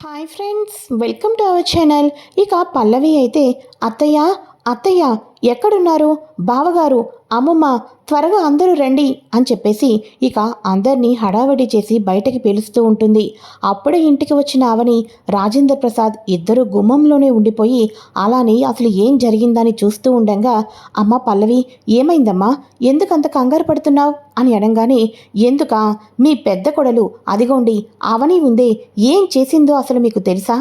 Hi friends welcome to our channel ఇక పల్లవి అయితే అత్తయ్య అత్తయ్య ఎక్కడున్నారు? బావగారు అమ్మమ్మ త్వరగా అందరూ రండి అని చెప్పేసి ఇక అందరినీ హడావడి చేసి బయటకి పిలుస్తూ ఉంటుంది. అప్పుడే ఇంటికి వచ్చిన అవని రాజేంద్ర ప్రసాద్ ఇద్దరు గుమ్మంలోనే ఉండిపోయి అలానే అసలు ఏం జరిగిందని చూస్తూ ఉండగా అమ్మ పల్లవి ఏమైందమ్మా? ఎందుకంత కంగారు పడుతున్నావు? అని అనగానే ఎందుక? మీ పెద్ద కొడలు అదిగోండి అవని ఉందే ఏం చేసిందో అసలు మీకు తెలుసా?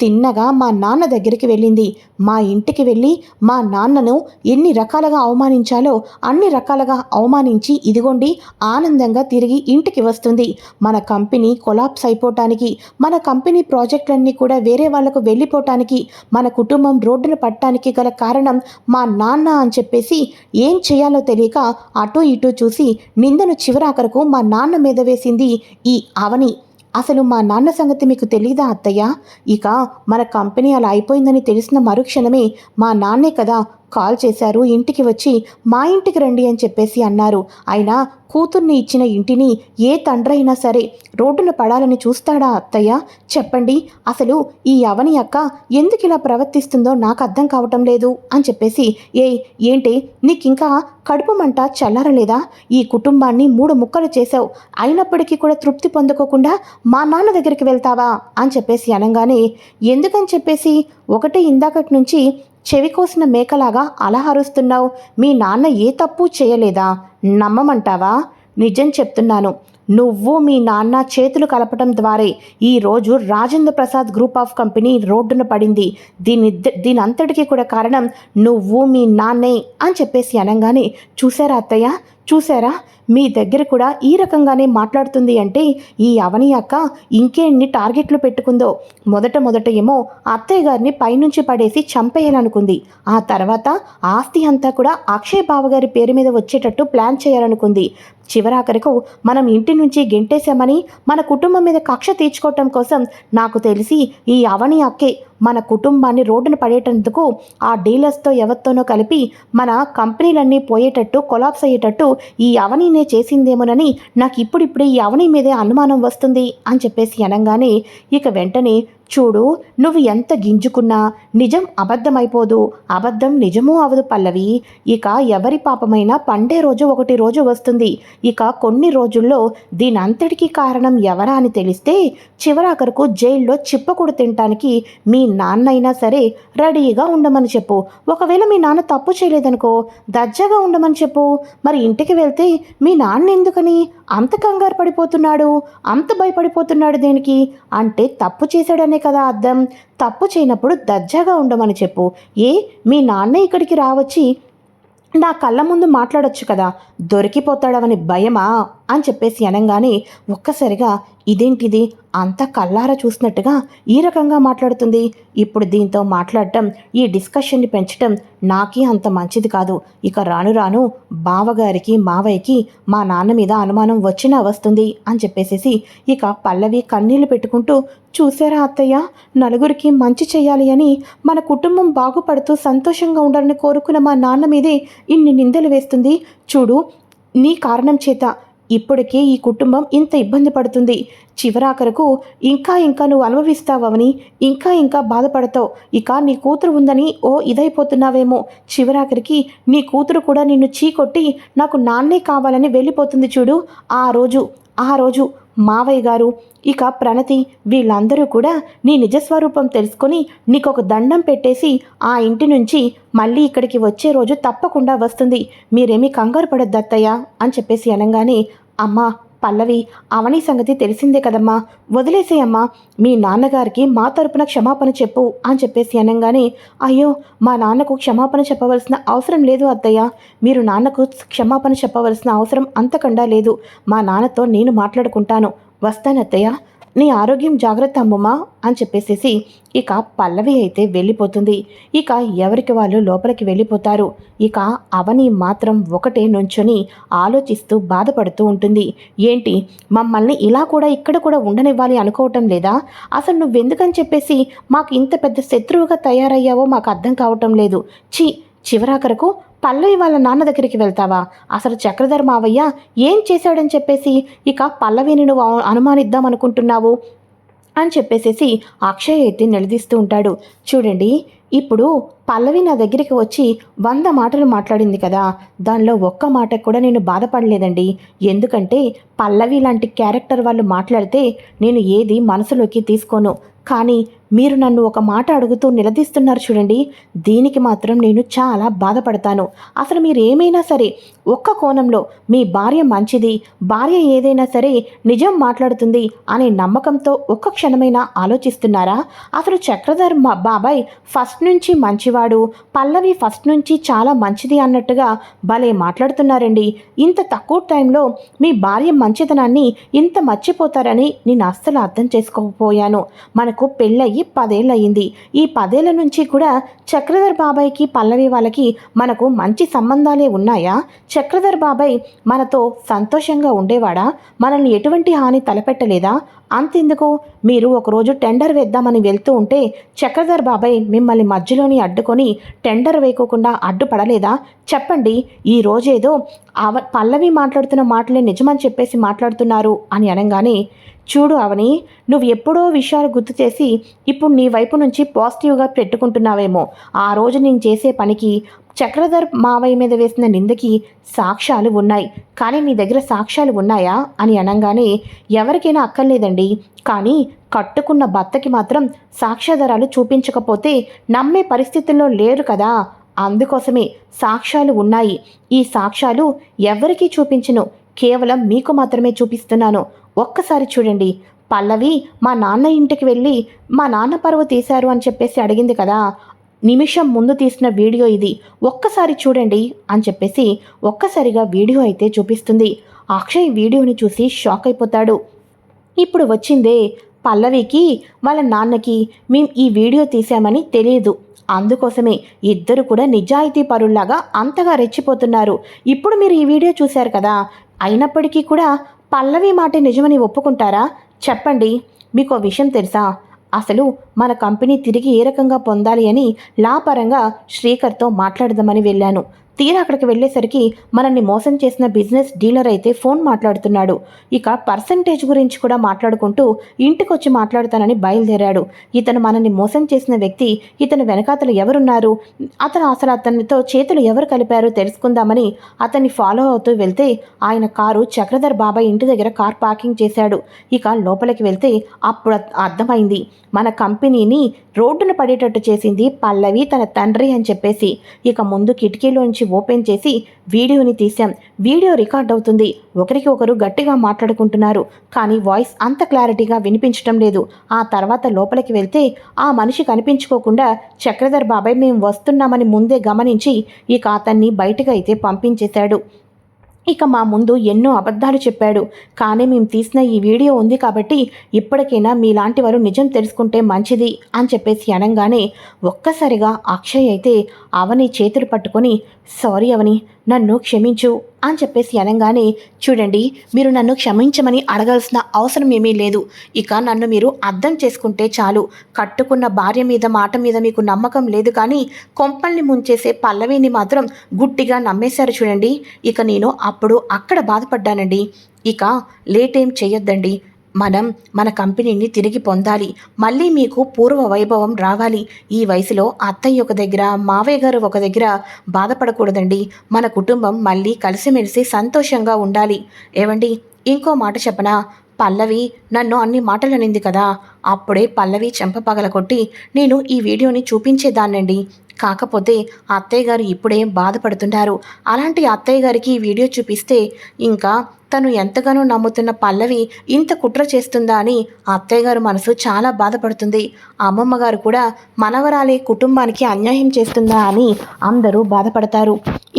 తిన్నగా మా నాన్న దగ్గరికి వెళ్ళింది. మా ఇంటికి వెళ్ళి మా నాన్నను ఎన్ని రకాలుగా అవమానించాలో అన్ని రకాలుగా అవమానించి ఇదిగోండి ఆనందంగా తిరిగి ఇంటికి వస్తుంది. మన కంపెనీ కొలాప్స్ అయిపోవటానికి మన కంపెనీ ప్రాజెక్టులన్నీ కూడా వేరే వాళ్ళకు వెళ్ళిపోవటానికి మన కుటుంబం రోడ్డున పట్టడానికి గల కారణం మా నాన్న అని చెప్పేసి ఏం చేయాలో తెలియక అటు ఇటు చూసి నిందను చివరాఖరకు మా నాన్న మీద వేసింది ఈ అవని. అసలు మా నాన్న సంగతి మీకు తెలీదా అత్తయ్య? ఇక మన కంపెనీ అలా అయిపోయిందని తెలిసిన మరుక్షణమే మా నాన్నే కదా కాల్ చేశారు. ఇంటికి వచ్చి మా ఇంటికి రండి అని చెప్పేసి అన్నారు. అయినా కూతుర్ని ఇచ్చిన ఇంటిని ఏ తండ్రైనా సరే రోడ్డున పడాలని చూస్తాడా అత్తయ్య? చెప్పండి. అసలు ఈ అవని అక్క ఎందుకు ఇలా ప్రవర్తిస్తుందో నాకు అర్థం కావటం లేదు అని చెప్పేసి ఏ ఏంటి? నీకింకా కడుపు మంట చల్లారలేదా ఈ కుటుంబాన్ని మూడు ముక్కలు చేశావు. అయినప్పటికీ కూడా తృప్తి పొందుకోకుండా మా నాన్న దగ్గరికి వెళ్తావా? అని చెప్పేసి అనగానే ఎందుకని చెప్పేసి? ఒకటి ఇందాకటి నుంచి చెవి కోసిన మేకలాగా అలా అరుస్తున్నావు మీ నాన్న ఏ తప్పు చేయలేదా? నమ్మమంటావా? నిజం చెప్తున్నాను. నువ్వు మీ నాన్న చేతులు కలపటం ద్వారే ఈరోజు Rajendra Prasad group of company రోడ్డున పడింది. దీని దీని అంతటికీ కూడా కారణం నువ్వు మీ నాన్నే అని చెప్పేసి అనగానే చూసారా అత్తయ్య? చూసారా మీ దగ్గర కూడా ఈ రకంగానే మాట్లాడుతుంది అంటే ఈ అవని అక్క ఇంకేన్ని టార్గెట్లు పెట్టుకుందో. మొదట మొదట ఏమో అత్తయ్య గారిని పైనుంచి పడేసి చంపేయాలనుకుంది. ఆ తర్వాత ఆస్తి అంతా కూడా అక్షయ్ బావగారి పేరు మీద వచ్చేటట్టు ప్లాన్ చేయాలనుకుంది. చివరాఖరకు మనం ఇంటి నుంచి గెంటేశామని మన కుటుంబం మీద కక్ష తీర్చుకోవటం కోసం నాకు తెలిసి ఈ అవని అక్కే మన కుటుంబాన్ని రోడ్డున పడేటందుకు ఆ డీలర్స్తో ఎవరితోనో కలిపి మన కంపెనీలన్నీ పోయేటట్టు కొలాప్స్ అయ్యేటట్టు ఈ అవనినే చేసిందేమోనని నాకు ఇప్పుడిప్పుడే ఈ అవని మీదే అనుమానం వస్తుంది అని చెప్పేసి అనగానే ఇక వెంటనే చూడు నువ్వు ఎంత గింజుకున్నా నిజం అబద్ధమైపోదు. అబద్ధం నిజమూ అవదు పల్లవి. ఇక ఎవరి పాపమైనా పండే రోజు ఒకటి రోజు వస్తుంది. ఇక కొన్ని రోజుల్లో దీనంతటికీ కారణం ఎవరా అని తెలిస్తే చివరాఖరుకు జైల్లో చిప్పకూడు తినటానికి మీ నాన్న అయినా సరే రెడీగా ఉండమని చెప్పు. ఒకవేళ మీ నాన్న తప్పు చేయలేదనుకో దర్జాగా ఉండమని చెప్పు. మరి ఇంటికి వెళ్తే మీ నాన్న ఎందుకని అంత కంగారు పడిపోతున్నాడు? అంత భయపడిపోతున్నాడు దేనికి? అంటే తప్పు చేశాడనే కదా అర్థం తప్పు చేయనప్పుడు దర్జాగా ఉండమని చెప్పు. ఏ మీ నాన్న ఇక్కడికి రావచ్చి నా కళ్ళ ముందు మాట్లాడొచ్చు కదా? దొరికిపోతాడవని భయమా అని చెప్పేసి అనగానే ఒక్కసారిగా ఇదేంటిది? అంత కల్లార చూసినట్టుగా ఈ రకంగా మాట్లాడుతుంది. ఇప్పుడు దీంతో మాట్లాడటం ఈ డిస్కషన్ని పెంచటం నాకే అంత మంచిది కాదు. ఇక రాను రాను బావగారికి మావయ్యకి మా నాన్న మీద అనుమానం వచ్చినా వస్తుంది అని చెప్పేసేసి ఇక పల్లవి కన్నీళ్ళు పెట్టుకుంటూ చూసారా అత్తయ్య? నలుగురికి మంచి చేయాలి అని మన కుటుంబం బాగుపడుతూ సంతోషంగా ఉండాలని కోరుకున్న మా నాన్న మీదే ఇన్ని నిందలు వేస్తుంది. చూడు నీ కారణం చేత ఇప్పటికే ఈ కుటుంబం ఇంత ఇబ్బంది పడుతుంది. చివరాఖరకు ఇంకా ఇంకా నువ్వు అనుభవిస్తావని ఇంకా ఇంకా బాధపడతావు. ఇక నీ కూతురు ఉందని ఓ ఇదైపోతున్నావేమో. చివరాఖరికి నీ కూతురు కూడా నిన్ను చీకొట్టి నాకు నాన్నే కావాలని వెళ్ళిపోతుంది చూడు. ఆ రోజు ఆ రోజు మావయ్య గారు. ఇక ప్రణతి వీళ్ళందరూ కూడా నీ నిజస్వరూపం తెలుసుకొని నీకు ఒక దండం పెట్టేసి ఆ ఇంటి నుంచి మళ్ళీ ఇక్కడికి వచ్చే రోజు తప్పకుండా వస్తుంది. మీరేమీ కంగారు పడొద్దు అత్తయ్య అని చెప్పేసి అనగానే అమ్మా పల్లవి అవని సంగతి తెలిసిందే కదమ్మా. వదిలేసేయమ్మా. మీ నాన్నగారికి మా తరపున క్షమాపణ చెప్పు అని చెప్పేసి అనగానే అయ్యో మా నాన్నకు క్షమాపణ చెప్పవలసిన అవసరం లేదు అత్తయ్య. మీరు నాన్నకు క్షమాపణ చెప్పవలసిన అవసరం అంతకండా లేదు. మా నాన్నతో నేను మాట్లాడుకుంటాను. వస్తానత్తయ్య నీ ఆరోగ్యం జాగ్రత్త అమ్మమ్మా అని చెప్పేసేసి ఇక పల్లవి అయితే వెళ్ళిపోతుంది. ఇక ఎవరికి వాళ్ళు లోపలికి వెళ్ళిపోతారు? ఇక అవని మాత్రం ఒకటే నుంచొని ఆలోచిస్తూ బాధపడుతూ ఉంటుంది. ఏంటి మమ్మల్ని ఇలా కూడా ఇక్కడ కూడా ఉండనివ్వాలి అనుకోవటం లేదా? అసలు నువ్వెందుకని చెప్పేసి మాకు ఇంత పెద్ద శత్రువుగా తయారయ్యావో మాకు అర్థం కావటం లేదు. ఛీ చివరాఖరకు పల్లవి వాళ్ళ నాన్న దగ్గరికి వెళ్తావా? అసలు చక్రధర్ మావయ్య ఏం చేశాడని చెప్పేసి ఇక పల్లవిని నువ్వు అనుమానిద్దాం అనుకుంటున్నావు అని చెప్పేసేసి అక్షయ్ అయితే నిలదీస్తూ ఉంటాడు. చూడండి ఇప్పుడు పల్లవి నా దగ్గరికి వచ్చి వంద మాటలు మాట్లాడింది కదా దానిలో ఒక్క మాట కూడా నేను బాధపడలేదండి. ఎందుకంటే పల్లవి లాంటి క్యారెక్టర్ వాళ్ళు మాట్లాడితే నేను ఏది మనసులోకి తీసుకోను. కానీ మీరు నన్ను ఒక మాట అడుగుతూ నిలదీస్తున్నారు చూడండి. దీనికి మాత్రం నేను చాలా బాధపడతాను. అసలు మీరు ఏమైనా సరే ఒక్క కోణంలో మీ భార్య మంచిది భార్య ఏదైనా సరే నిజం మాట్లాడుతుంది అనే నమ్మకంతో ఒక్క క్షణమైనా ఆలోచిస్తున్నారా? అసలు చక్రధర్ మా బాబాయ్ ఫస్ట్ నుంచి మంచివాడు పల్లవి ఫస్ట్ నుంచి చాలా మంచిది అన్నట్టుగా భలే మాట్లాడుతున్నారండి. ఇంత తక్కువ టైంలో మీ భార్య మంచితనాన్ని ఇంత మర్చిపోతారని నేను అస్సలు అర్థం చేసుకోకపోయాను. మనకు పెళ్ళయి పదేళ్ళు అయింది ఈ పదేళ్ళ నుంచి కూడా చక్రధర్ బాబాయ్కి పల్లవి వాళ్ళకి మనకు మంచి సంబంధాలే ఉన్నాయా? చక్రధర్ బాబాయ్ మనతో సంతోషంగా ఉండేవాడా? మనల్ని ఎటువంటి హాని తలపెట్టలేదా? అంతెందుకు? మీరు ఒకరోజు టెండర్ వేద్దామని వెళ్తూ ఉంటే చక్రధర్ బాబాయ్ మిమ్మల్ని మధ్యలోని అడ్డుకొని టెండర్ వేయకోకుండా అడ్డుపడలేదా? చెప్పండి ఈ రోజేదో అవ పల్లవి మాట్లాడుతున్న మాటలే నిజమని చెప్పేసి మాట్లాడుతున్నారు అని అనగానే చూడు అవని నువ్వు ఎప్పుడో విషయాలు గుర్తు చేసి ఇప్పుడు నీ వైపు నుంచి పాజిటివ్గా పెట్టుకుంటున్నావేమో. ఆ రోజు నేను చేసే పనికి చక్రధర్ మావయ్య మీద వేసిన నిందకి సాక్ష్యాలు ఉన్నాయి. కానీ నీ దగ్గర సాక్ష్యాలు ఉన్నాయా? అని అనగానే ఎవరికైనా అక్కర్లేదండి. కానీ కట్టుకున్న భర్తకి మాత్రం సాక్ష్యాధారాలు చూపించకపోతే నమ్మే పరిస్థితుల్లో లేరు కదా. అందుకోసమే సాక్ష్యాలు ఉన్నాయి. ఈ సాక్ష్యాలు ఎవరికీ చూపించను. కేవలం మీకు మాత్రమే చూపిస్తున్నాను. ఒక్కసారి చూడండి. పల్లవి మా నాన్న ఇంటికి వెళ్ళి మా నాన్న పరువు తీశారు అని చెప్పేసి అడిగింది కదా. నిమిషం ముందు తీసిన వీడియో ఇది. ఒక్కసారి చూడండి అని చెప్పేసి ఒక్కసారిగా వీడియో అయితే చూపిస్తుంది. అక్షయ్ వీడియోని చూసి షాక్ అయిపోతాడు. ఇప్పుడు వచ్చిందే పల్లవికి వాళ్ళ నాన్నకి. మేం ఈ వీడియో తీసామని తెలియదు అందుకోసమే ఇద్దరు కూడా నిజాయితీ పరుల్లాగా అంతగా రెచ్చిపోతున్నారు. ఇప్పుడు మీరు ఈ వీడియో చూశారు కదా అయినప్పటికీ కూడా పల్లవి మాట నిజమని ఒప్పుకుంటారా? చెప్పండి. మీకు విషయం తెలుసా? అసలు మన కంపెనీ తిరిగి ఏ రకంగా పొందాలి అని లాపరంగా శ్రీకర్తో మాట్లాడదామని వెళ్ళాను. తీరా అక్కడికి వెళ్ళేసరికి మనల్ని మోసం చేసిన బిజినెస్ డీలర్ అయితే ఫోన్ మాట్లాడుతున్నాడు. ఇక పర్సంటేజ్ గురించి కూడా మాట్లాడుకుంటూ ఇంటికి వచ్చి మాట్లాడుతానని బయలుదేరాడు. ఇతను మనల్ని మోసం చేసిన వ్యక్తి ఇతను వెనకాతలు ఎవరున్నారు? అతను అసలు అతనితో చేతులు ఎవరు కలిపారో తెలుసుకుందామని అతన్ని ఫాలో అవుతూ వెళ్తే ఆయన కారు చక్రధర్ బాబాయ్ ఇంటి దగ్గర కార్ పార్కింగ్ చేశాడు. ఇక లోపలికి వెళ్తే అప్పుడు అర్థమైంది. మన కంపెనీని రోడ్డున పడేటట్టు చేసింది పల్లవి తన తండ్రి అని చెప్పేసి. ఇక ముందు కిటికీలోంచి ఓపెన్ చేసి వీడియోని తీశాం. వీడియో రికార్డ్ అవుతుంది. ఒకరికి ఒకరు గట్టిగా మాట్లాడుకుంటున్నారు. కానీ వాయిస్ అంత క్లారిటీగా వినిపించడం లేదు. ఆ తర్వాత లోపలికి వెళ్తే ఆ మనిషి కనిపించుకోకుండా చక్రధర్ బాబాయ్ మేము వస్తున్నామని ముందే గమనించి ఇక అతన్ని బయటకు అయితే పంపించేశాడు. ఇక మా ముందు ఎన్నో అబద్ధాలు చెప్పాడు. కానీ మేము తీసిన ఈ వీడియో ఉంది కాబట్టి ఇప్పటికైనా మీలాంటి వారు నిజం తెలుసుకుంటే మంచిది అని చెప్పేసి అనగానే ఒక్కసారిగా అక్షయ్ అయితే అవని చేతులు పట్టుకొని సారీ అవని నన్ను క్షమించు అని చెప్పేసి అనగానే చూడండి మీరు నన్ను క్షమించమని అడగాల్సిన అవసరం ఏమీ లేదు. ఇక నన్ను మీరు అర్థం చేసుకుంటే చాలు. కట్టుకున్న భార్య మీద మాట మీద మీకు నమ్మకం లేదు కానీ కొంపల్ని ముంచేసే పల్లవిని మాత్రం గుట్టిగా నమ్మేశారు చూడండి. ఇక నేను అప్పుడు అక్కడ బాధపడ్డానండి. ఇక లేట్ ఏం చేయొద్దండి. మనం మన కంపెనీని తిరిగి పొందాలి. మళ్ళీ మీకు పూర్వ వైభవం రావాలి. ఈ వయసులో అత్తయ్య ఒక దగ్గర మావయ్య గారు ఒక దగ్గర బాధపడకూడదండి. మన కుటుంబం మళ్ళీ కలిసిమెలిసి సంతోషంగా ఉండాలి. ఏవండి? ఇంకో మాట చెప్పనా? పల్లవి నన్ను అన్ని మాటలు అనింది కదా. అప్పుడే పల్లవి చెంప పగలగొట్టి నేను ఈ వీడియోని చూపించేదాన్నండి. కాకపోతే అత్తయ్య గారు ఇప్పుడే బాధపడుతున్నారు అలాంటి అత్తయ్య గారికి వీడియో చూపిస్తే ఇంకా తను ఎంతగానో నమ్ముతున్న పల్లవి ఇంత కుట్ర చేస్తుందా అని అత్తయ్య గారు మనసు చాలా బాధపడుతుంది. అమ్మమ్మ గారు కూడా మనవరాలే కుటుంబానికి అన్యాయం చేస్తుందా అని అందరూ బాధపడతారు.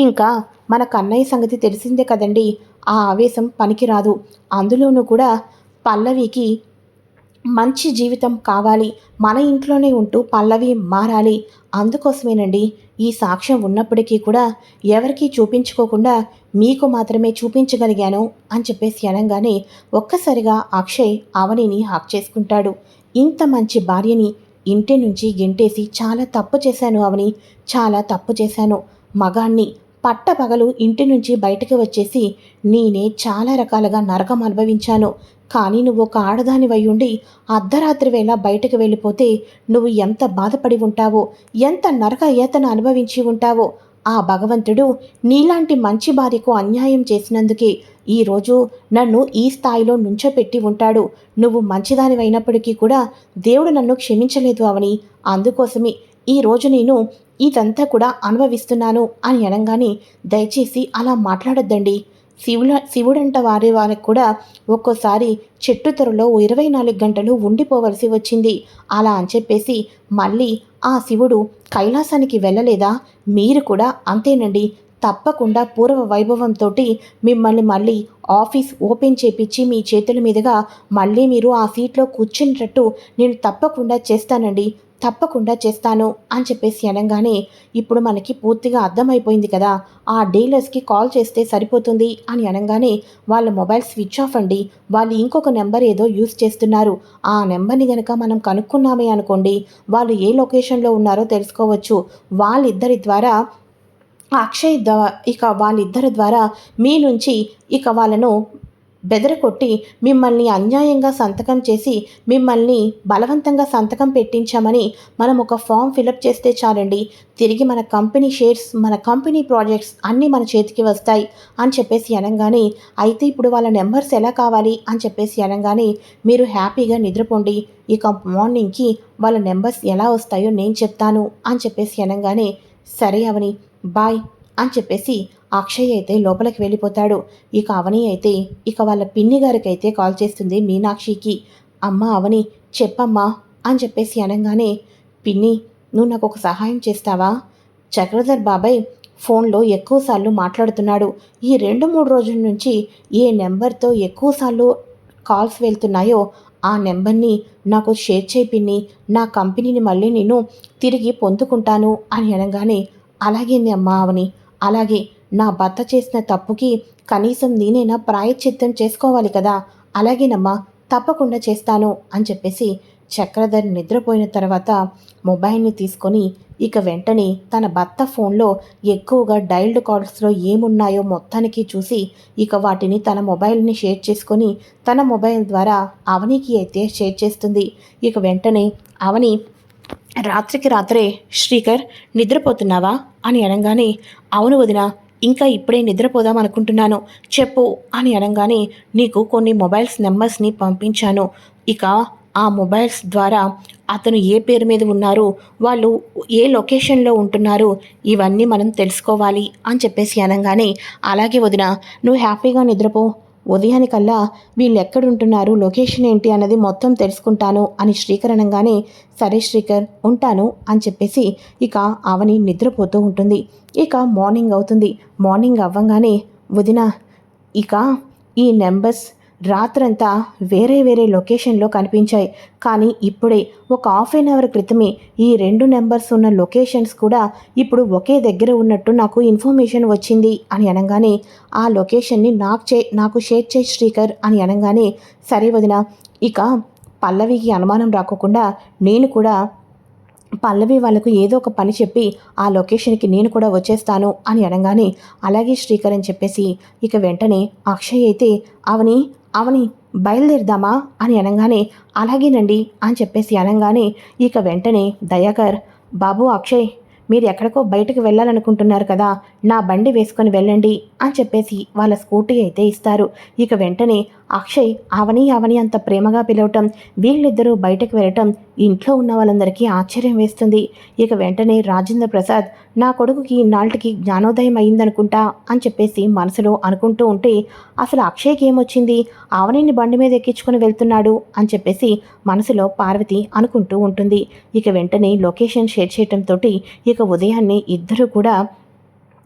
ఇంకా మన కన్నయ్య సంగతి తెలిసిందే కదండి. ఆ ఆవేశం పనికిరాదు. అందులోనూ కూడా పల్లవికి మంచి జీవితం కావాలి. మన ఇంట్లోనే ఉంటూ పల్లవి మారాలి. అందుకోసమేనండి ఈ సాక్ష్యం ఉన్నప్పటికీ కూడా ఎవరికీ చూపించుకోకుండా మీకు మాత్రమే చూపించగలిగాను అని చెప్పేసి అనగానే ఒక్కసారిగా అక్షయ్ అవనిని హాక్ చేసుకుంటాడు. ఇంత మంచి భార్యని ఇంటి నుంచి గెంటేసి చాలా తప్పు చేశాను అవని చాలా తప్పు చేశాను. మగాణ్ణి పట్టపగలు ఇంటి నుంచి బయటకు వచ్చేసి నేనే చాలా రకాలుగా నరకం అనుభవించాను. కానీ నువ్వు ఒక ఆడదానివై ఉండి అర్ధరాత్రి వేళ బయటకు వెళ్ళిపోతే నువ్వు ఎంత బాధపడి ఉంటావో ఎంత నరక ఏతను అనుభవించి ఉంటావో ఆ భగవంతుడు నీలాంటి మంచి భార్యకు అన్యాయం చేసినందుకే ఈరోజు నన్ను ఈ స్థాయిలో నుంచోపెట్టి ఉంటాడు. నువ్వు మంచిదానివైనప్పటికీ కూడా దేవుడు నన్ను క్షమించలేదు అవని. అందుకోసమే ఈరోజు నేను ఇదంతా కూడా అనుభవిస్తున్నాను అని అనగానే దయచేసి అలా మాట్లాడొద్దండి. శివుల శివుడంట వారి వారికి కూడా ఒక్కోసారి చెట్టు తెరలో ఇరవై నాలుగు గంటలు ఉండిపోవలసి వచ్చింది. అలా అని చెప్పేసి మళ్ళీ ఆ శివుడు కైలాసానికి వెళ్ళలేదా? మీరు కూడా అంతేనండి. తప్పకుండా పూర్వ వైభవంతో మిమ్మల్ని మళ్ళీ ఆఫీస్ ఓపెన్ చేపించి మీ చేతుల మీదుగా మళ్ళీ మీరు ఆ సీట్లో కూర్చునేటట్టు నేను తప్పకుండా చేస్తానండి. తప్పకుండా చేస్తాను అని చెప్పేసి అనగానే ఇప్పుడు మనకి పూర్తిగా అర్థమైపోయింది కదా ఆ డీలర్స్కి కాల్ చేస్తే సరిపోతుంది అని అనగానే వాళ్ళ మొబైల్ స్విచ్ ఆఫ్ అండి. వాళ్ళు ఇంకొక నెంబర్ ఏదో యూస్ చేస్తున్నారు. ఆ నెంబర్ని కనుక మనం కనుక్కున్నామే అనుకోండి వాళ్ళు ఏ లొకేషన్లో ఉన్నారో తెలుసుకోవచ్చు. వాళ్ళిద్దరి ద్వారా అక్షయ్ ద ఇక వాళ్ళిద్దరి ద్వారా మీ నుంచి ఇక వాళ్ళను బెదరకొట్టి మిమ్మల్ని అన్యాయంగా సంతకం చేసి మిమ్మల్ని బలవంతంగా సంతకం పెట్టించామని మనం ఒక ఫామ్ ఫిలప్ చేస్తే చాలండి. తిరిగి మన కంపెనీ షేర్స్ మన కంపెనీ ప్రాజెక్ట్స్ అన్నీ మన చేతికి వస్తాయి అని చెప్పేసి అనగానే అయితే ఇప్పుడు వాళ్ళ నెంబర్స్ ఎలా కావాలి? అని చెప్పేసి అనగానే మీరు హ్యాపీగా నిద్రపోండి. ఇక మార్నింగ్కి వాళ్ళ నెంబర్స్ ఎలా వస్తాయో నేను చెప్తాను. అని చెప్పేసి అనగానే సరే అవని బాయ్. అని చెప్పేసి అక్షయ్ అయితే లోపలికి వెళ్ళిపోతాడు. ఇక అవని అయితే ఇక వాళ్ళ పిన్ని గారికి అయితే కాల్ చేస్తుంది మీనాక్షికి. అమ్మ అవని చెప్పమ్మా అని చెప్పేసి అనగానే పిన్ని నువ్వు నాకు ఒక సహాయం చేస్తావా? చక్రధర్ బాబాయ్ ఫోన్లో ఎక్కువసార్లు మాట్లాడుతున్నాడు. ఈ రెండు మూడు రోజుల నుంచి ఏ నెంబర్తో ఎక్కువసార్లు కాల్స్ వెళ్తున్నాయో ఆ నెంబర్ని నాకు షేర్ చేయి పిన్ని. నా కంపెనీని మళ్ళీ నేను తిరిగి పొందుకుంటాను అని అనగానే అలాగే అమ్మా అవని? అలాగే నా భర్త చేసిన తప్పుకి కనీసం నేనైనా ప్రాయశ్చిత్తం చేసుకోవాలి కదా. అలాగేనమ్మా తప్పకుండా చేస్తాను అని చెప్పేసి చక్రధర్ నిద్రపోయిన తర్వాత మొబైల్ని తీసుకొని ఇక వెంటనే తన భర్త ఫోన్లో ఎక్కువగా డైల్డ్ కాల్స్లో ఏమున్నాయో మొత్తానికి చూసి ఇక వాటిని తన మొబైల్ని షేర్ చేసుకొని తన మొబైల్ ద్వారా అవనికి అయితే షేర్ చేస్తుంది. ఇక వెంటనే అవని రాత్రికి రాత్రే శ్రీకర్ నిద్రపోతున్నావా? అని అనగానే అవును వదిన ఇంకా ఇప్పుడే నిద్రపోదాం అనుకుంటున్నాను. చెప్పు అని అనగానే నీకు కొన్ని మొబైల్స్ నెంబర్స్ని పంపించాను. ఇక ఆ మొబైల్స్ ద్వారా అతను ఏ పేరు మీద ఉన్నారు వాళ్ళు ఏ లొకేషన్లో ఉంటున్నారు ఇవన్నీ మనం తెలుసుకోవాలి అని చెప్పేసి అనగానే అలాగే వదిన నువ్వు హ్యాపీగా నిద్రపో ఉదయానికల్లా వీళ్ళు ఎక్కడుంటున్నారు లొకేషన్ ఏంటి అన్నది మొత్తం తెలుసుకుంటాను అని శ్రీకర్ అనగానే సరే శ్రీకర్ ఉంటాను అని చెప్పేసి ఇక అవని నిద్రపోతూ ఉంటుంది. ఇక మార్నింగ్ అవుతుంది. మార్నింగ్ అవ్వగానే వదిన ఇక ఈ నెంబర్స్ రాత్రంతా వేరే వేరే లొకేషన్లో కనిపించాయి. కానీ ఇప్పుడే ఒక హాఫ్ అన్ అవర్ క్రితమే ఈ రెండు నెంబర్స్ ఉన్న లొకేషన్స్ కూడా ఇప్పుడు ఒకే దగ్గర ఉన్నట్టు నాకు ఇన్ఫర్మేషన్ వచ్చింది అని అనగానే ఆ లొకేషన్ని నాకు చే నాకు షేర్ చేయి శ్రీకర్ అని అనగానే సరే వదిన ఇక పల్లవికి అనుమానం రాకోకుండా నేను కూడా పల్లవి వాళ్ళకు ఏదో ఒక పని చెప్పి ఆ లొకేషన్కి నేను కూడా వచ్చేస్తాను అని అనగానే అలాగే శ్రీకర్ అని చెప్పేసి ఇక వెంటనే అక్షయ్ అయితే అవని అవని బయలుదేరదామా అని అనగానే అలాగేనండి అని చెప్పేసి అనగానే ఇక వెంటనే దయాకర్ బాబు అక్షయ్ మీరు ఎక్కడికో బయటకు వెళ్ళాలనుకుంటున్నారు కదా నా బండి వేసుకొని వెళ్ళండి అని చెప్పేసి వాళ్ళ స్కూటీ అయితే ఇస్తారు. ఇక వెంటనే అక్షయ్ అవని అవని అంత ప్రేమగా పిలవటం వీళ్ళిద్దరూ బయటకు వెళ్ళటం ఇంట్లో ఉన్న వాళ్ళందరికీ ఆశ్చర్యం వేస్తుంది. ఇక వెంటనే రాజేంద్ర ప్రసాద్ నా కొడుకుకి నాటికి జ్ఞానోదయం అయిందనుకుంటా అని చెప్పేసి మనసులో అనుకుంటూ ఉంటే అసలు అక్షయ్కి ఏమొచ్చింది? అవనిని బండి మీద ఎక్కించుకొని వెళ్తున్నాడు అని చెప్పేసి మనసులో పార్వతి అనుకుంటూ ఉంటుంది. ఇక వెంటనే లొకేషన్ షేర్ చేయటంతో ఇక ఉదయాన్నే ఇద్దరూ కూడా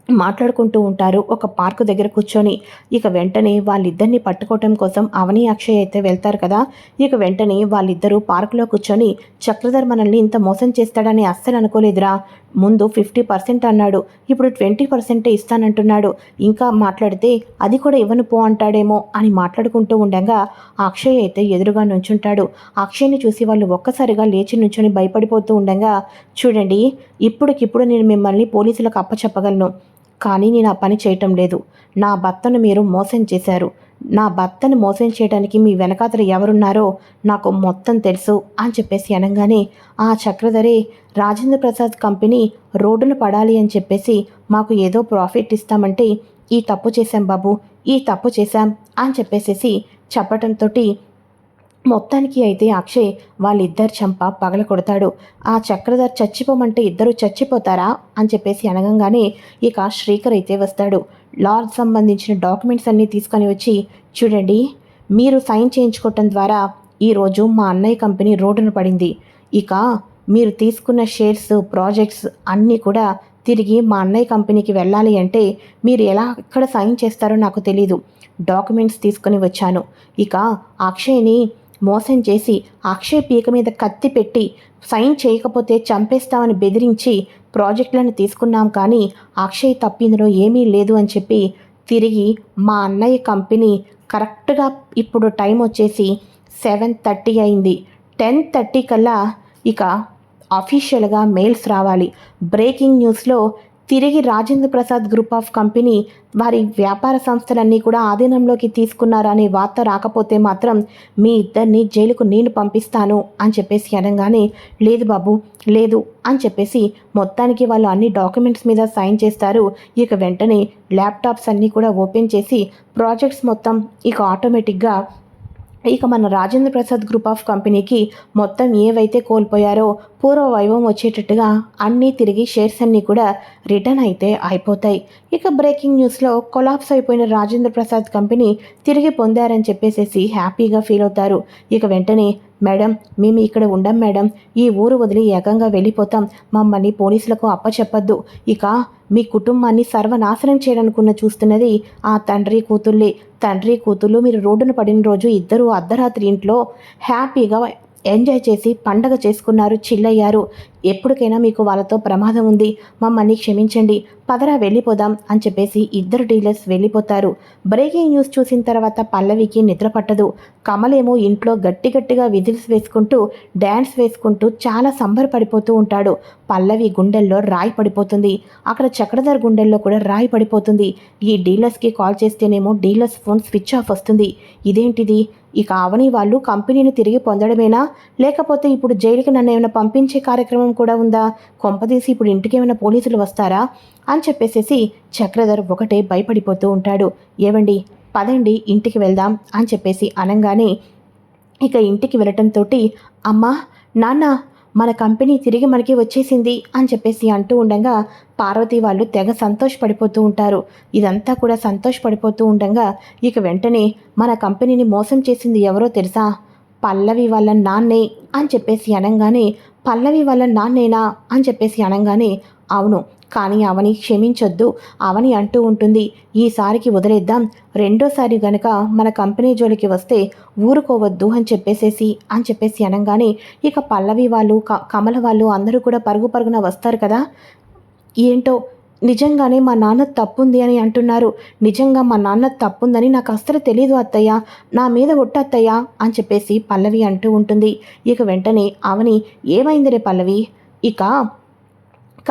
మాట్లాడుకుంటూ ఉంటారు. ఒక పార్కు దగ్గర కూర్చొని ఇక వెంటనే వాళ్ళిద్దరిని పట్టుకోవటం కోసం అవని అక్షయ్ అయితే వెళ్తారు కదా. ఇక వెంటనే వాళ్ళిద్దరూ పార్కులో కూర్చొని చక్రధర్ మనల్ని ఇంత మోసం చేస్తాడని అస్సలు అనుకోలేదురా. ముందు ఫిఫ్టీ పర్సెంట్ అన్నాడు. ఇప్పుడు ట్వంటీ పర్సెంటే ఇస్తానంటున్నాడు. ఇంకా మాట్లాడితే అది కూడా ఇవ్వను పో అంటాడేమో అని మాట్లాడుకుంటూ ఉండగా అక్షయ్ అయితే ఎదురుగా నుంచుంటాడు. అక్షయ్ని చూసి వాళ్ళు ఒక్కసారిగా లేచి నుంచొని భయపడిపోతూ ఉండగా చూడండి ఇప్పటికిప్పుడు నేను మిమ్మల్ని పోలీసులకు అప్పచెప్పగలను. కానీ నేను ఆ పని చేయటం లేదు. నా భర్తను మీరు మోసం చేశారు. నా భర్తను మోసం చేయడానికి మీ వెనకాతలు ఎవరున్నారో నాకు మొత్తం తెలుసు అని చెప్పేసి అనగానే ఆ చక్రధరి రాజేంద్ర ప్రసాద్ కంపెనీ రోడ్డున పడాలి అని చెప్పేసి మాకు ఏదో ప్రాఫిట్ ఇస్తామంటే ఈ తప్పు చేశాం బాబు ఈ తప్పు చేశాం అని చెప్పేసేసి చెప్పటంతో మొత్తానికి అయితే అక్షయ్ వాళ్ళిద్దరు చంప పగల కొడతాడు. ఆ చక్రధర్ చచ్చిపోమంటే ఇద్దరు చచ్చిపోతారా? అని చెప్పేసి అనగంగానే ఇక శ్రీకర్ అయితే వస్తాడు. లార్జ్ సంబంధించిన డాక్యుమెంట్స్ అన్నీ తీసుకొని వచ్చి చూడండి మీరు సైన్ చేయించుకోవటం ద్వారా ఈరోజు మా అన్నయ్య కంపెనీ రోడ్డున పడింది. ఇక మీరు తీసుకున్న షేర్స్ ప్రాజెక్ట్స్ అన్నీ కూడా తిరిగి మా అన్నయ్య కంపెనీకి వెళ్ళాలి అంటే మీరు ఎలా ఎక్కడ సైన్ చేస్తారో నాకు తెలీదు. డాక్యుమెంట్స్ తీసుకొని వచ్చాను. ఇక అక్షయ్ని మోసం చేసి అక్షయ్ పీక మీద కత్తి పెట్టి సైన్ చేయకపోతే చంపేస్తామని బెదిరించి ప్రాజెక్టులను తీసుకున్నాం కానీ అక్షయ్ తప్పిందులో ఏమీ లేదు అని చెప్పి తిరిగి మా అన్నయ్య కంపెనీ కరెక్ట్గా ఇప్పుడు టైం వచ్చేసి సెవెన్ థర్టీ అయింది. టెన్ థర్టీ కల్లా ఇక అఫీషియల్గా మెయిల్స్ రావాలి. బ్రేకింగ్ న్యూస్లో తిరిగి Rajendra Prasad group of company వారి వ్యాపార సంస్థలన్నీ కూడా ఆధీనంలోకి తీసుకున్నారనే వార్త రాకపోతే మాత్రం మీ ఇద్దరిని జైలుకు నేను పంపిస్తాను అని చెప్పేసి అనగానే లేదు బాబు లేదు అని చెప్పేసి మొత్తానికి వాళ్ళు అన్ని డాక్యుమెంట్స్ మీద సైన్ చేస్తారు. ఇక వెంటనే ల్యాప్టాప్స్ అన్నీ కూడా ఓపెన్ చేసి ప్రాజెక్ట్స్ మొత్తం ఇక ఆటోమేటిక్గా ఇక మన రాజేంద్ర ప్రసాద్ గ్రూప్ ఆఫ్ కంపెనీకి మొత్తం ఏవైతే కోల్పోయారో పూర్వ వైభవం వచ్చేటట్టుగా అన్నీ తిరిగి షేర్స్ అన్నీ కూడా రిటర్న్ అయితే అయిపోతాయి. ఇక బ్రేకింగ్ న్యూస్లో కొలాప్స్ అయిపోయిన రాజేంద్ర ప్రసాద్ కంపెనీ తిరిగి పొందారని చెప్పేసేసి హ్యాపీగా ఫీల్ అవుతారు. ఇక వెంటనే మేడం మేము ఇక్కడ ఉండం మేడం. ఈ ఊరు వదిలి ఏకంగా వెళ్ళిపోతాం. మమ్మల్ని పోలీసులకు అప్పచెప్పద్దు. ఇక మీ కుటుంబాన్ని సర్వనాశనం చేయాలనుకున్న చూస్తున్నది ఆ తండ్రి కూతుళ్ళే. తండ్రి కూతుళ్ళు మీరు రోడ్డున పడిన రోజు ఇద్దరు అర్ధరాత్రి ఇంట్లో హ్యాపీగా ఎంజాయ్ చేసి పండగ చేసుకున్నారు చిల్లయ్యారు. ఎప్పటికైనా మీకు వాళ్ళతో ప్రమాదం ఉంది. మమ్మల్ని క్షమించండి. పదరా వెళ్ళిపోదాం అని చెప్పేసి ఇద్దరు డీలర్స్ వెళ్ళిపోతారు. బ్రేకింగ్ న్యూస్ చూసిన తర్వాత పల్లవికి నిద్ర పట్టదు. కమలేమో ఇంట్లో గట్టి గట్టిగా విజిల్స్ వేసుకుంటూ డ్యాన్స్ వేసుకుంటూ చాలా సంబరపడిపోతూ ఉంటాడు. పల్లవి గుండెల్లో రాయి పడిపోతుంది. అక్కడ చక్రధర్ గుండెల్లో కూడా రాయి పడిపోతుంది. ఈ డీలర్స్కి కాల్ చేస్తేనేమో డీలర్స్ ఫోన్ స్విచ్ ఆఫ్ వస్తుంది. ఇదేంటిది? ఇక అవని వాళ్ళు కంపెనీని తిరిగి పొందడమేనా? లేకపోతే ఇప్పుడు జైలుకి నన్ను ఏమైనా పంపించే కార్యక్రమం కూడా ఉందా? కొంపదీసి ఇప్పుడు ఇంటికి ఏమైనా పోలీసులు వస్తారా? అని చెప్పేసేసి చక్రధర్ ఒకటే భయపడిపోతూ ఉంటాడు. ఏవండి? పదండి ఇంటికి వెళ్దాం అని చెప్పేసి అనగానే ఇక ఇంటికి వెళ్ళటంతో అమ్మా నాన్న మన కంపెనీ తిరిగి మనకి వచ్చేసింది అని చెప్పేసి అంటూ ఉండగా పార్వతి వాళ్ళు తెగ సంతోషపడిపోతూ ఉంటారు. ఇదంతా కూడా సంతోషపడిపోతూ ఉండగా ఇక వెంటనే మన కంపెనీని మోసం చేసింది ఎవరో తెలుసా? పల్లవి వాళ్ళ నాన్నే అని చెప్పేసి అనగానే పల్లవి వాళ్ళ నాన్నేనా అని చెప్పేసి అనగానే అవును కానీ అవని క్షమించొద్దు. అవని అంటూ ఉంటుంది. ఈసారికి వదిలేద్దాం. రెండోసారి గనక మన కంపెనీ జోలికి వస్తే ఊరుకోవద్దు అని చెప్పేసేసి అని చెప్పేసి అనగానే ఇక పల్లవి వాళ్ళు కమల వాళ్ళు అందరూ కూడా పరుగు పరుగున వస్తారు కదా. ఏంటో? నిజంగానే మా నాన్న తప్పుంది అని అంటున్నారు. నిజంగా మా నాన్న తప్పుందని నాకు అస్సలు తెలియదు అత్తయ్య. నా మీద ఒట్టు అత్తయ్య అని చెప్పేసి పల్లవి అంటూ ఉంటుంది. ఇక వెంటనే అవని ఏమైందిరే పల్లవి? ఇక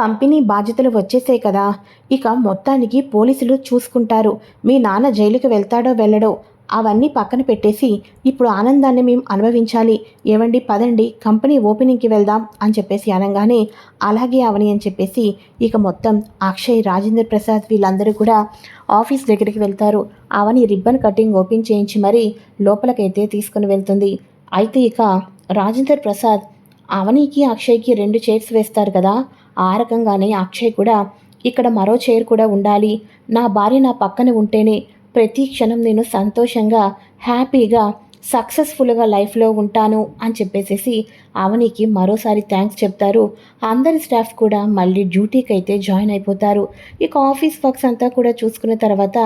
కంపెనీ బాధ్యతలు వచ్చేసే కదా. ఇక మొత్తానికి పోలీసులు చూసుకుంటారు. మీ నాన్న జైలుకి వెళ్తాడో వెళ్ళడో అవన్నీ పక్కన పెట్టేసి ఇప్పుడు ఆనందాన్ని మేము అనుభవించాలి. ఏవండి పదండి కంపెనీ ఓపెనింగ్కి వెళ్దాం అని చెప్పేసి అనగానే అలాగే అవని అని చెప్పేసి ఇక మొత్తం అక్షయ్ రాజేంద్ర ప్రసాద్ వీళ్ళందరూ కూడా ఆఫీస్ దగ్గరికి వెళ్తారు. అవని రిబ్బన్ కటింగ్ ఓపెన్ చేయించి మరీ లోపలకైతే తీసుకుని వెళ్తుంది. అయితే ఇక రాజేంద్ర ప్రసాద్ అవనికి అక్షయ్కి రెండు చైర్స్ వేస్తారు కదా. ఆ రకంగానే అక్షయ్ కూడా ఇక్కడ మరో చైర్ కూడా ఉండాలి. నా భార్య నా పక్కన ఉంటేనే ప్రతి క్షణం నేను సంతోషంగా హ్యాపీగా సక్సెస్ఫుల్గా లైఫ్లో ఉంటాను అని చెప్పేసేసి అవనికి మరోసారి థ్యాంక్స్ చెప్తారు. అందరి స్టాఫ్ కూడా మళ్ళీ డ్యూటీకి అయితే జాయిన్ అయిపోతారు. ఇక ఆఫీస్ వర్క్స్ అంతా కూడా చూసుకున్న తర్వాత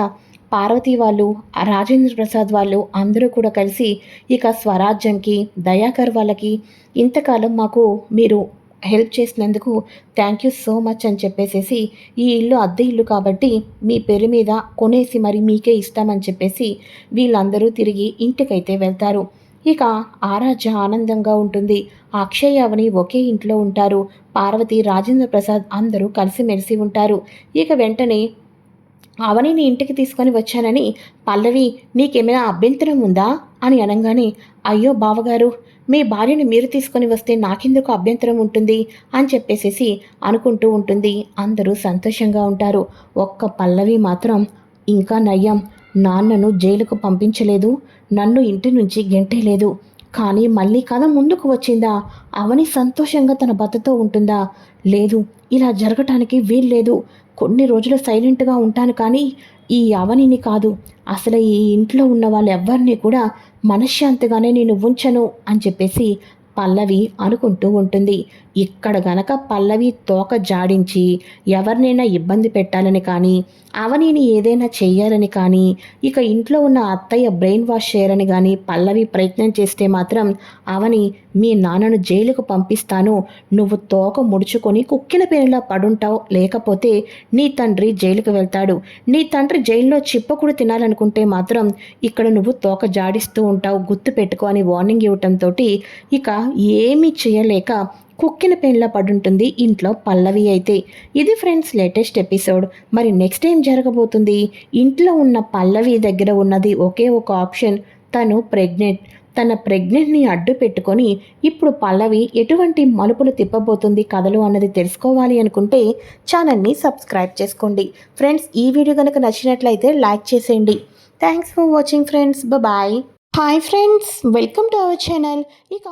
పార్వతి వాళ్ళు రాజేంద్ర ప్రసాద్ వాళ్ళు అందరూ కూడా కలిసి ఇక స్వరాజ్యంకి దయాకర్ వాళ్ళకి ఇంతకాలం మాకు మీరు హెల్ప్ చేసినందుకు థ్యాంక్ యూ సో మచ్ అని చెప్పేసేసి ఈ ఇల్లు అద్దె ఇల్లు కాబట్టి మీ పేరు మీద కొనేసి మరి మీకే ఇస్తామని చెప్పేసి వీళ్ళందరూ తిరిగి ఇంటికైతే వెళ్తారు. ఇక ఆరాధ్య ఆనందంగా ఉంటుంది. అక్షయ్ అవని ఒకే ఇంట్లో ఉంటారు. పార్వతి రాజేంద్ర ప్రసాద్ అందరూ కలిసిమెలిసి ఉంటారు. ఇక వెంటనే అవనిని ఇంటికి తీసుకొని వచ్చానని పల్లవి నీకేమైనా అభ్యంతరం ఉందా? అని అనగానే అయ్యో బావగారు మీ భార్యని మీరు తీసుకొని వస్తే నాకెందుకు అభ్యంతరం ఉంటుంది? అని చెప్పేసేసి అనుకుంటూ ఉంటుంది. అందరూ సంతోషంగా ఉంటారు. ఒక్క పల్లవి మాత్రం ఇంకా నయ్యం నాన్నను జైలుకు పంపించలేదు. నన్ను ఇంటి నుంచి గెంటేలేదు. కానీ మళ్ళీ కథ ముందుకు వచ్చిందా? అవని సంతోషంగా తన భర్తతో ఉంటుందా? లేదు. ఇలా జరగటానికి వీల్లేదు. కొన్ని రోజులు సైలెంట్గా ఉంటాను కానీ ఈ అవనిని కాదు. అసలు ఈ ఇంట్లో ఉన్న వాళ్ళెవ్వరిని కూడా మనశ్శాంతిగానే నేను ఉంచను అని చెప్పేసి పల్లవి అనుకుంటూ ఉంటుంది. ఇక్కడ గనక పల్లవి తోక జాడించి ఎవరినైనా ఇబ్బంది పెట్టాలని కానీ అవనిని ఏదైనా చేయాలని కానీ ఇక ఇంట్లో ఉన్న అత్తయ్య బ్రెయిన్ వాష్ చేయాలని కానీ పల్లవి ప్రయత్నం చేస్తే మాత్రం అవని మీ నాన్నను జైలుకు పంపిస్తాను నువ్వు తోక ముడుచుకొని కుక్కిన పేరులా పడుంటావు లేకపోతే నీ తండ్రి జైలుకు వెళ్తాడు. నీ తండ్రి జైల్లో చిప్పకుడు తినాలనుకుంటే మాత్రం ఇక్కడ నువ్వు తోక జాడిస్తూ ఉంటావు గుర్తు పెట్టుకో అని వార్నింగ్ ఇవ్వటంతో ఇక ఏమీ చేయలేక కుక్కిన పెన్లా పడుంటుంది ఇంట్లో పల్లవి అయితే. ఇది ఫ్రెండ్స్ లేటెస్ట్ ఎపిసోడ్. మరి నెక్స్ట్ ఏం జరగబోతుంది? ఇంట్లో ఉన్న పల్లవి దగ్గర ఉన్నది ఒకే ఒక ఆప్షన్. తను ప్రెగ్నెంట్. తన ప్రెగ్నెంట్ని అడ్డు పెట్టుకొని ఇప్పుడు పల్లవి ఎటువంటి మలుపులు తిప్పబోతుంది కథలు అన్నది తెలుసుకోవాలి అనుకుంటే ఛానల్ని సబ్స్క్రైబ్ చేసుకోండి. ఫ్రెండ్స్ ఈ వీడియో కనుక నచ్చినట్లయితే లైక్ చేసేయండి. Thanks for watching friends. Bye. Hi friends welcome to our channel. ఇక